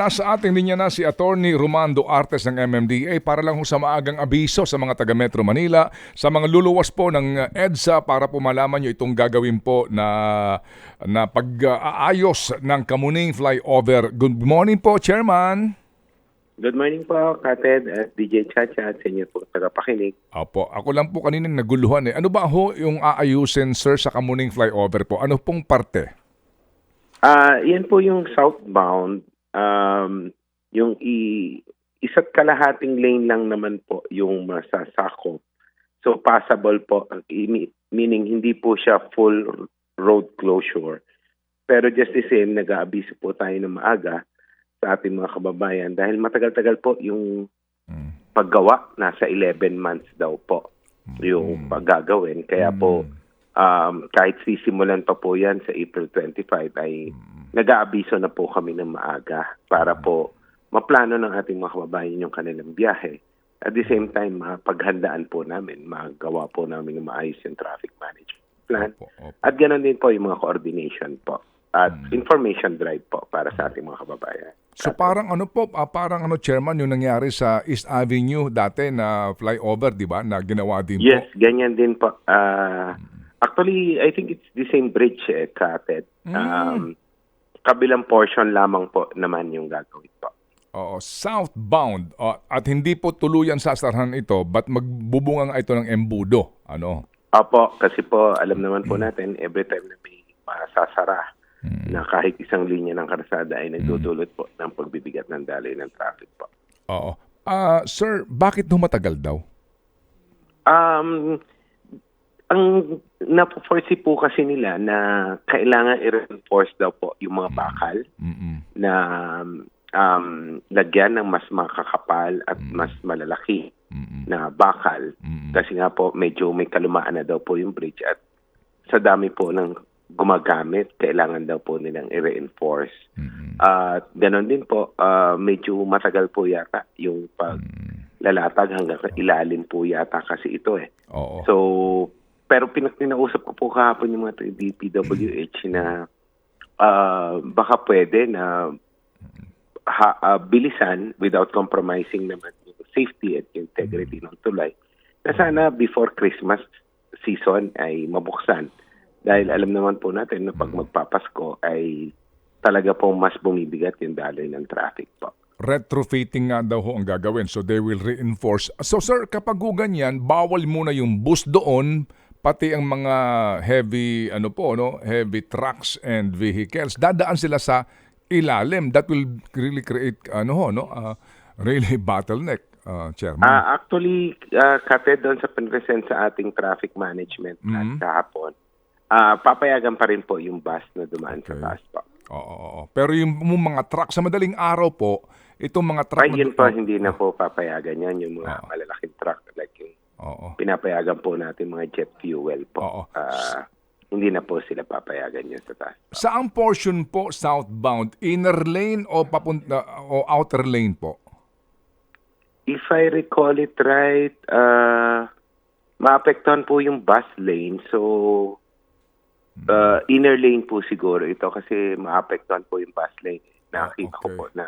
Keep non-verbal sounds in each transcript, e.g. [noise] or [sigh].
nasa ating linya na si Attorney Romando Artes ng MMDA para lang sa maagang abiso sa mga taga Metro Manila, sa mga luluwas po ng uh, EDSA para po malaman nyo itong gagawin po na, na pag-aayos ng Kamuning Flyover. Good morning po, Chairman. Good morning po, Kated at DJ Chacha at sa inyo po tagapakinig. Opo, ako lang po kanina naguluhan eh. Ano ba ho yung aayusin, sir, sa Kamuning Flyover po? Ano pong parte? Ah, yan po yung southbound. Um, yung i isa't kalahating lane lang naman po yung masasako. So passable po, meaning hindi po siya full road closure. Pero just the same, nag-aabiso po tayo ng maaga sa ating mga kababayan dahil matagal-tagal po yung Mm. paggawa, nasa 11 months daw po yung paggagawin. Kaya po, um, kahit sisimulan pa po yan sa April 25 ay nag-aabiso na po kami ng maaga para po maplano ng ating mga kababayan yung kanilang biyahe. At the same time, mapaghandaan po namin, magawa po namin ng maayos yung traffic management plan. Opo, opo. At ganoon din po yung mga coordination po. At information drive po para sa ating mga kababayan. So parang ano po, ah, parang ano chairman yung nangyari sa East Avenue dati na flyover, 'di ba? Na ginawa din Yes, po. ganyan din po. Ah, actually, I think it's the same bridge, eh, Katet. Um, kabilang portion lamang po naman yung gagawin po. Oo, southbound Oh, at hindi po tuluyan sasarahan ito, but magbubunga nga ito ng embudo, ano? Opo, kasi po, alam naman po natin, every time na may masasara, na kahit isang linya ng karsada ay nagdudulot po ng pagbibigat ng daloy ng traffic po. Oo. Ah, sir, bakit humatagal daw? Um, ang napo-foresee po kasi nila na kailangan i-reinforce daw po yung mga bakal Mm-mm. na um, lagyan ng mas makakapal at mas malalaki Mm-mm. na bakal. Mm-mm. Kasi nga po, medyo may kalumaan na daw po yung bridge at sa dami po ng gumagamit, kailangan daw po nilang i-reinforce. Mm-mm. At ganon din po, ah, medyo matagal po yata yung paglalatag hanggang sa ilalim po yata kasi ito eh. Oo. So, pero pinag pinausap ko po kahapon yung mga DPWH na ah, baka pwede na ha, ah, bilisan without compromising naman yung safety at integrity ng tulay. Na sana before Christmas season ay mabuksan. Dahil alam naman po natin na pag magpapasko ay talaga po mas bumibigat yung daloy ng traffic po. retrofitting nga daw ho ang gagawin. So they will reinforce. So sir, kapag ganyan, bawal muna yung bus doon, pati ang mga heavy ano po, no, heavy trucks and vehicles. Dadaan sila sa ilalim. That will really create ano ho, no, uh, really [laughs] bottleneck, uh, chairman. Ah, actually, uh, Kate, doon sa pinresent sa ating traffic management Mhm. at kahapon, ah, papayagan pa rin po yung bus na dumaan sa Okay. taas po. Oo, oo, oo. Pero yung, yung mga truck sa madaling araw po, itong mga truck Ay, yun po, hindi na po papayagan yan, yung mga Oo. malalaking truck, like yung Oo. pinapayagan po natin mga jet fuel po. Oo. Ah, hindi na po sila papayagan yan sa taas. Saang portion po southbound? Inner lane o papunta o outer lane po? If I recall it right, uh, maapektuhan po yung bus lane. So, uh, inner lane po siguro ito kasi maapektuhan po yung bus lane. Nakita ko okay. po na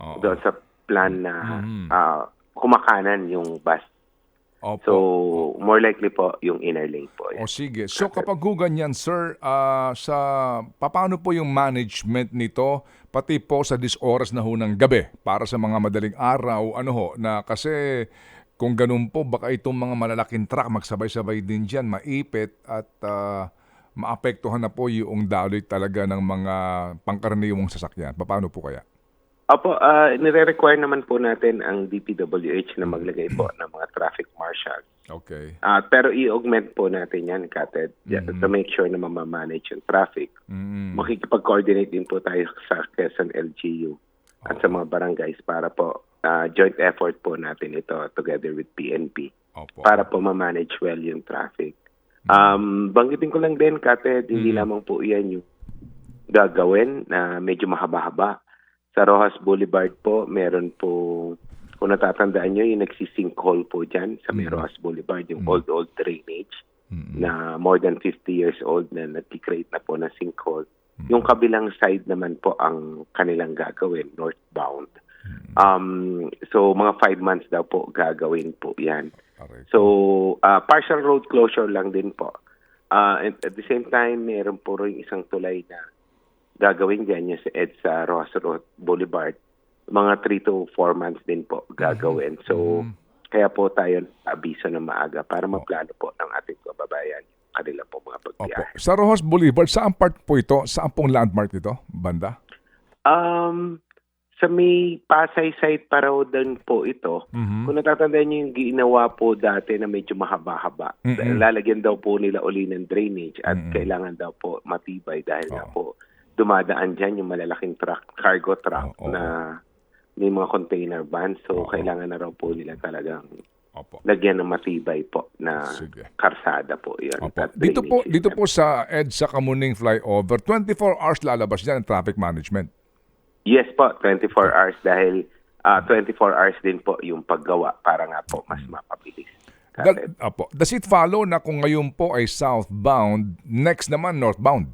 Oo. doon sa plan na Mhm. ah, kumakanan yung bus. Opo. So, more likely po yung inner lane po. O sige. So kapag ho ganyan, sir, ah, sa paano po yung management nito pati po sa dis oras na ho ng gabi para sa mga madaling araw, ano ho, na kasi kung ganun po, baka itong mga malalaking truck magsabay-sabay din dyan, maipit at ah, maapektuhan na po yung daloy talaga ng mga pangkaraniwang sasakyan. Paano po kaya? Opo, uh, nire-require naman po natin ang DPWH na maglagay po ng mga traffic marshals. Okay. Ah, pero i-augment po natin yan, Kated, to make sure na mamamanage yung traffic. Mm. Makikipag-coordinate din po tayo sa Quezon LGU at sa mga barangays para po ah, joint effort po natin ito together with PNP Opo. para po ma-manage well yung traffic. Um, banggitin ko lang din, Kated, hindi lamang po yan yung gagawin na medyo mahaba-haba. Sa Rojas Boulevard po, meron po, kung natatandaan nyo, yung nagsisinkhole po dyan sa may Rojas Boulevard, yung old-old drainage Mm. na more than 50 years old na nag-create na po ng sinkhole. Yung kabilang side naman po ang kanilang gagawin, northbound. Um, so mga five months daw po gagawin po yan. So, uh, partial road closure lang din po. Uh, and at the same time, meron po rin isang tulay na gagawin dyan yung sa EDSA Ross Road Boulevard. Mga 3 to 4 months din po gagawin. So, kaya po tayo abiso na maaga para maplano po ng ating kababayan kanila po mga Opo. pagbiyahe. Sa Rojas Boulevard, saan part po ito? Saan pong landmark ito? Banda? Um, sa may Pasay side pa raw din po ito. Mhm. Kung natatandaan niyo yung ginawa po dati na medyo mahaba-haba, Mm-mm. lalagyan daw po nila uli ng drainage at Mm-mm. kailangan daw po matibay dahil nga Oo. po dumadaan dyan yung malalaking truck, cargo truck Oo, na may mga container van. So, Oo. kailangan na raw po nila talagang Opo. lagyan ng matibay po na Sige. karsada po yun. Opo. at Dito po, drainage dito system. po sa EDSA Kamuning Flyover, 24 hours lalabas dyan ang traffic management. Yes po, 24 hours dahil ah, 24 hours din po yung paggawa para nga po mas mapabilis. Dal- opo. Does it follow na kung ngayon po ay southbound, next naman northbound?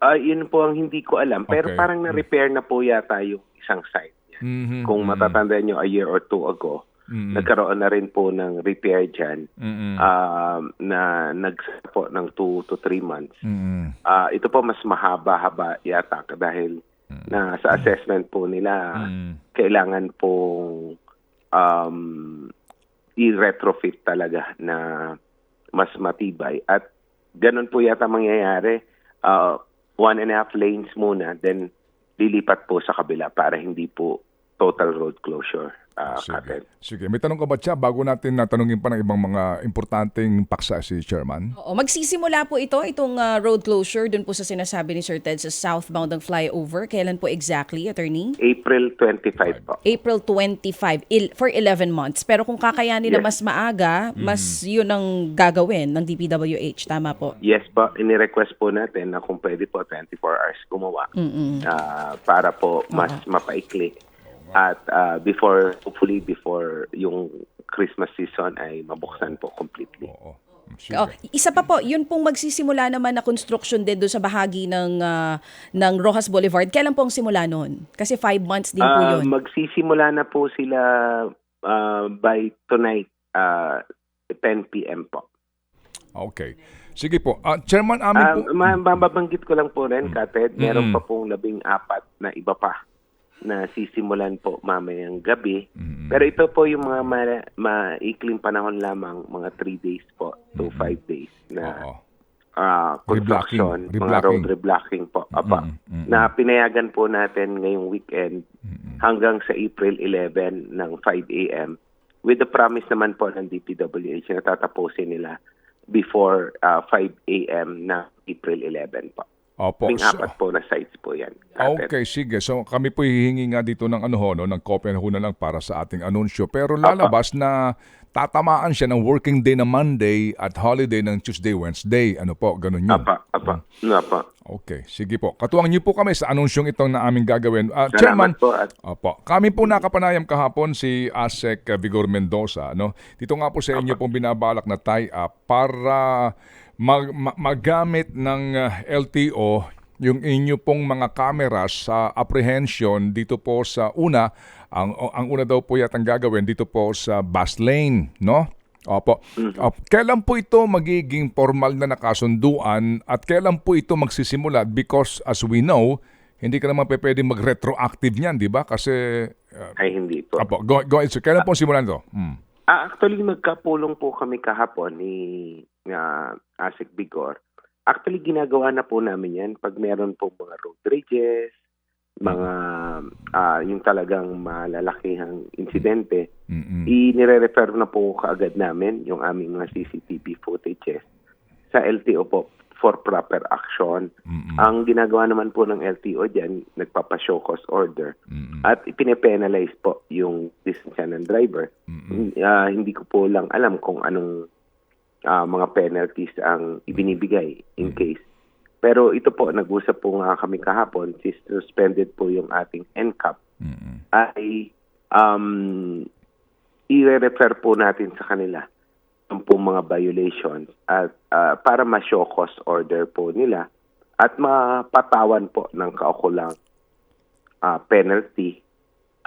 Ah, yun po ang hindi ko alam. Pero Okay. parang na-repair na po yata yung isang site niya. Mhm, Kung mhm, matatandaan nyo, a year or two ago, mhm, nagkaroon na rin po ng repair dyan mhm, ah, na nag po ng 2 to 3 months. mhm. Ah, ito po mas mahaba-haba yata dahil na sa assessment po nila, Mhm. kailangan pong um, i-retrofit talaga na mas matibay. At ganun po yata mangyayari. Uh, one and a half lanes muna, then lilipat po sa kabila para hindi po total road closure. Uh, Sige. Sige. May tanong ka ba siya bago natin natanungin pa ng ibang mga importanteng paksa si Chairman? Oo, magsisimula po ito, itong ah, road closure dun po sa sinasabi ni Sir Ted sa southbound ng flyover. Kailan po exactly, attorney? April 25 po. April 25 il- for 11 months. Pero kung kakayanin na Yes. mas maaga, mas yun ang gagawin ng DPWH. Tama po. Yes po, ini-request po natin na kung pwede po 24 hours gumawa ah, para po mas mapaikli. At ah, before, hopefully before yung Christmas season ay mabuksan po completely. Oo. Sige. Oh, isa pa po, yun pong magsisimula naman na construction din doon sa bahagi ng ah, ng Rojas Boulevard. Kailan pong simula noon? Kasi five months din po Ah, yun. magsisimula na po sila ah, by tonight, ah, 10 p.m. po. Okay. Sige po. Ah, Chairman, amin Ah, po. ma- mababanggit ko lang po rin, Kated, meron Mm. pa pong labing apat na iba pa na sisimulan po mamayang gabi. Mm. Pero ito po yung mga ma- maikling panahon lamang, mga 3 days po to 5 days na Oo. ah, construction, Reblocking. mga road Reblocking. po. Apa, Mm, mm, na pinayagan po natin ngayong weekend hanggang sa April 11 ng 5 a.m. with the promise naman po ng DPWH na tatapusin nila before ah, 5 a.m. na April 11 po. Opo. May So- apat po na sites po yan. Kapit. Okay, sige. So kami po hihingi nga dito ng ano ho, no, ng kopya ho na lang para sa ating anunsyo. Pero lalabas na tatamaan siya ng working day na Monday at holiday ng Tuesday, Wednesday. Ano po, ganun yun. Apa, apa, apa. Okay, sige po. Katuwang niyo po kami sa anunsyong itong na aming gagawin. Ah, Salamat Chairman, po at Opo. Kami po nakapanayam kahapon si Asek uh, Vigor Mendoza. No? Dito nga po sa inyo pong binabalak na tie-up para mag- ma- magamit ng uh, LTO yung inyo pong mga cameras sa apprehension dito po sa una. Ang, ang una daw po yatang gagawin dito po sa bus lane. No? Opo. Op, kailan po ito magiging formal na nakasunduan at kailan po ito magsisimula? Because as we know, hindi ka naman pwede mag-retroactive niyan, di ba? Kasi, uh, ay hindi po. apo, go, go ahead, sir. Kailan po simulan ito? Hmm. Ah, actually, magkapulong po kami kahapon ni uh, Asik Bigor. Actually, ginagawa na po namin yan pag meron po mga road bridges, mga ah, yung talagang malalakihang insidente, Mm-mm. inire-refer na po kaagad namin yung aming mga CCTV footages sa LTO po for proper action. Mm-mm. Ang ginagawa naman po ng LTO dyan, nagpapa-show cause order Mm-mm. at ipine-penalize po yung lisensya ng driver. Mm-mm. Ah, hindi ko po lang alam kung anong ah, mga penalties ang ibinibigay in case. Pero ito po, nag-usap po nga kami kahapon, since suspended po yung ating NCAP, Mm-mm. ay um, i-refer po natin sa kanila ang po mga violations at ah, para ma-show cause order po nila at mapatawan po ng kaukulang ah, penalty.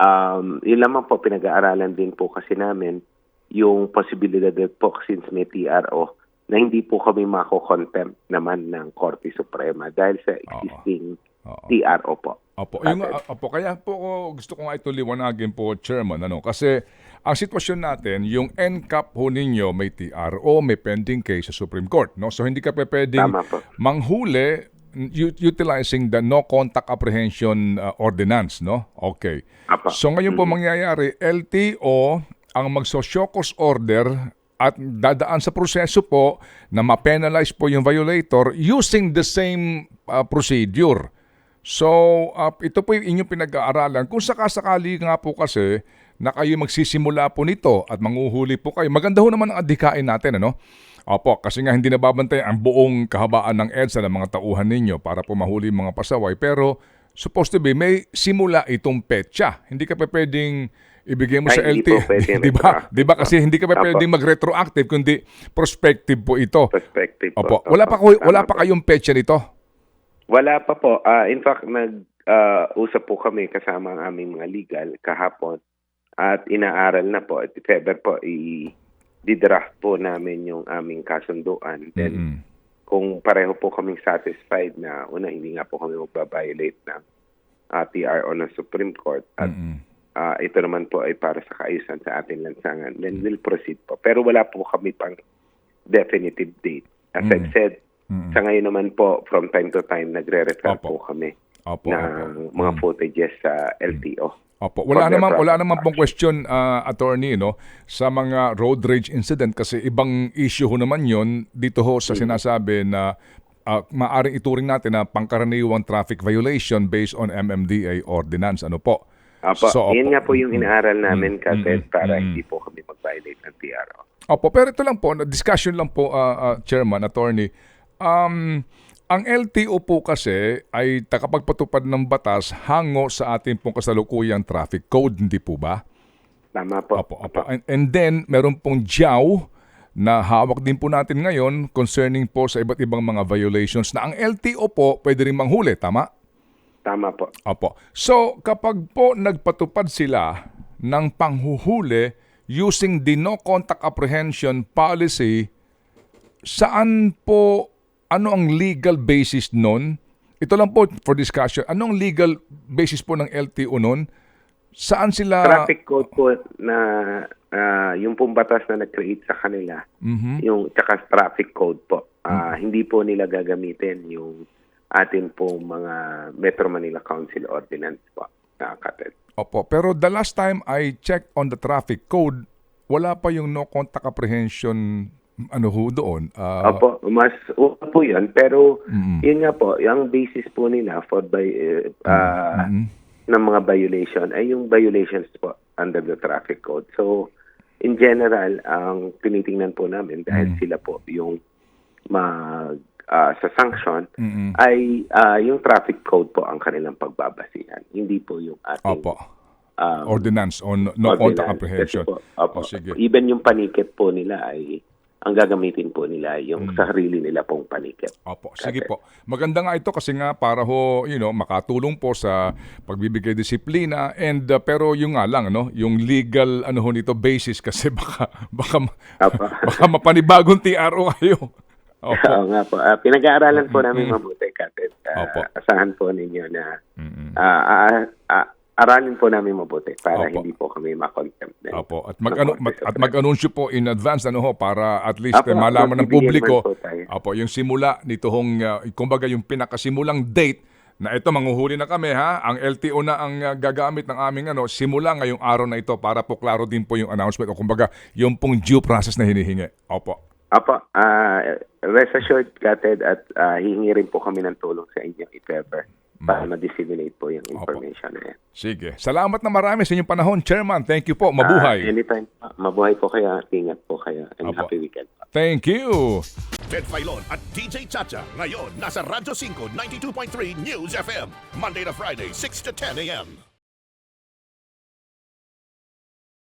Um, yun lamang po pinag-aaralan din po kasi namin yung posibilidad din po since may TRO na hindi po kami mako-contempt naman ng Korte Suprema dahil sa existing Oo. TRO po. Opo, yung, opo, kaya po gusto ko nga ito liwanagin po, Chairman, ano, kasi ang sitwasyon natin, yung NCAP ho ninyo may TRO, may pending case sa Supreme Court, no? So hindi ka pa pwedeng manghuli utilizing the no contact apprehension uh, ordinance, no? Okay. Apa. So ngayon po mangyayari, LTO ang magsosyokos order at dadaan sa proseso po na ma-penalize po yung violator using the same uh, procedure. So, uh, ito po yung inyong pinag-aaralan. Kung sakasakali nga po kasi na kayo magsisimula po nito at manguhuli po kayo, maganda ho naman ang adhikain natin, ano? Opo, kasi nga hindi nababantay ang buong kahabaan ng EDSA ng mga tauhan ninyo para po mahuli mga pasaway. Pero, supposed to be, may simula itong petsa. Hindi ka pa pwedeng ibigay mo Ay, sa hindi LT. po pwedeng [laughs] di ba? Di ba? Kasi hindi ka pa pwedeng mag-retroactive, kundi prospective po ito. Perspective po. Opo. Wala pa, Opo. ko, wala pa po. kayong petsa nito? Wala pa po. Ah, in fact, nag-usap po kami kasama ang aming mga legal kahapon at inaaral na po. At if ever po, i-draft po namin yung aming kasunduan. Then, Mm-mm. kung pareho po kaming satisfied na una, hindi nga po kami magbabiolate ng ah, TRO ng Supreme Court at Mm-mm. Ah, ito naman po ay para sa kaayusan sa ating lansangan, then we'll proceed po. Pero wala po kami pang definitive date. As I've Mm. said, Mm-mm. sa ngayon naman po, from time to time, nagre-refer po kami Opo, ng opo. mga Mm. footages sa LTO. Opo, wala naman wala naman pong question uh, attorney no sa mga road rage incident kasi ibang issue ho naman 'yon dito ho sa sinasabi na uh, maaring ituring natin na pangkaraniwang traffic violation based on MMDA ordinance ano po. Apo, So, opo. yun nga po yung inaaral namin kasi mm, para mm. hindi po kami mag-violate ng TRO. Opo, pero ito lang po, na- discussion lang po, uh, uh, Chairman, Attorney. Um, ang LTO po kasi ay takapagpatupad ng batas hango sa ating pong kasalukuyang traffic code, hindi po ba? Tama po. Opo, opo. And, and then, meron pong JAW na hawak din po natin ngayon concerning po sa iba't ibang mga violations na ang LTO po pwede rin manghuli, tama? Tama po. Opo. So, kapag po nagpatupad sila ng panghuhuli using the no contact apprehension policy, saan po, ano ang legal basis nun? Ito lang po for discussion. Anong legal basis po ng LTO nun? Saan sila... Traffic code po na ah, yung pong batas na nag-create sa kanila, Mhm. yung tsaka traffic code po. Ah, Hindi po nila gagamitin yung atin pong mga Metro Manila Council Ordinance po. Uh, Opo, pero the last time I checked on the traffic code, wala pa yung no contact apprehension ano ho doon. Ah, Opo, mas una po yun. Pero Mm. yun nga po, yung basis po nila for by, eh, ah, mm. ng mga violation ay yung violations po under the traffic code. So, in general, ang tinitingnan po namin dahil Mm. sila po yung mag ah, sa sanction Mm-mm. ay ah, yung traffic code po ang kanilang pagbabasihan. Hindi po yung ating Opo. um, Ordinance on no ordinance. contact Kasi apprehension. po, opo, O, sige. Even yung panikit po nila ay ang gagamitin po nila ay Mm. yung sarili nila pong panikit. Opo, sige Okay. po. Maganda nga ito kasi nga para ho, you know, makatulong po sa pagbibigay disiplina and uh, pero yung nga lang no, yung legal ano ho nito basis kasi [laughs] baka baka Opo. baka mapanibagong TRO kayo. Opo. Oo nga po. Ah, pinag-aaralan po namin mabuti, Kapit. Ah, Opo. asahan po ninyo na ah, aralin po namin mabuti para Opo. hindi po kami ma-contempt. din. Opo, at mag ano, Korte at mag-anunsyo po in advance ano ho para at least Apo, eh, malaman ng publiko. Opo, yung simula nito hong uh, kumbaga yung pinakasimulang date na ito manguhuli na kami ha. Ang LTO na ang uh, gagamit ng aming ano simula ngayong araw na ito para po klaro din po yung announcement o kumbaga yung pong due process na hinihingi. Opo. Apo, ah, rest assured, Kated, at ah, hihingi rin po kami ng tulong sa inyo if ever Mm. para ma-disseminate po yung information na yan. Sige. Salamat na marami sa inyong panahon, Chairman. Thank you po. Mabuhay. anytime. Ah, mabuhay po kayo. Ingat po kayo. And Apo. happy weekend. Thank you. Ted Filon at DJ Chacha. Ngayon, nasa Radyo 5, 92.3 News FM. Monday to Friday, 6 to 10 a.m.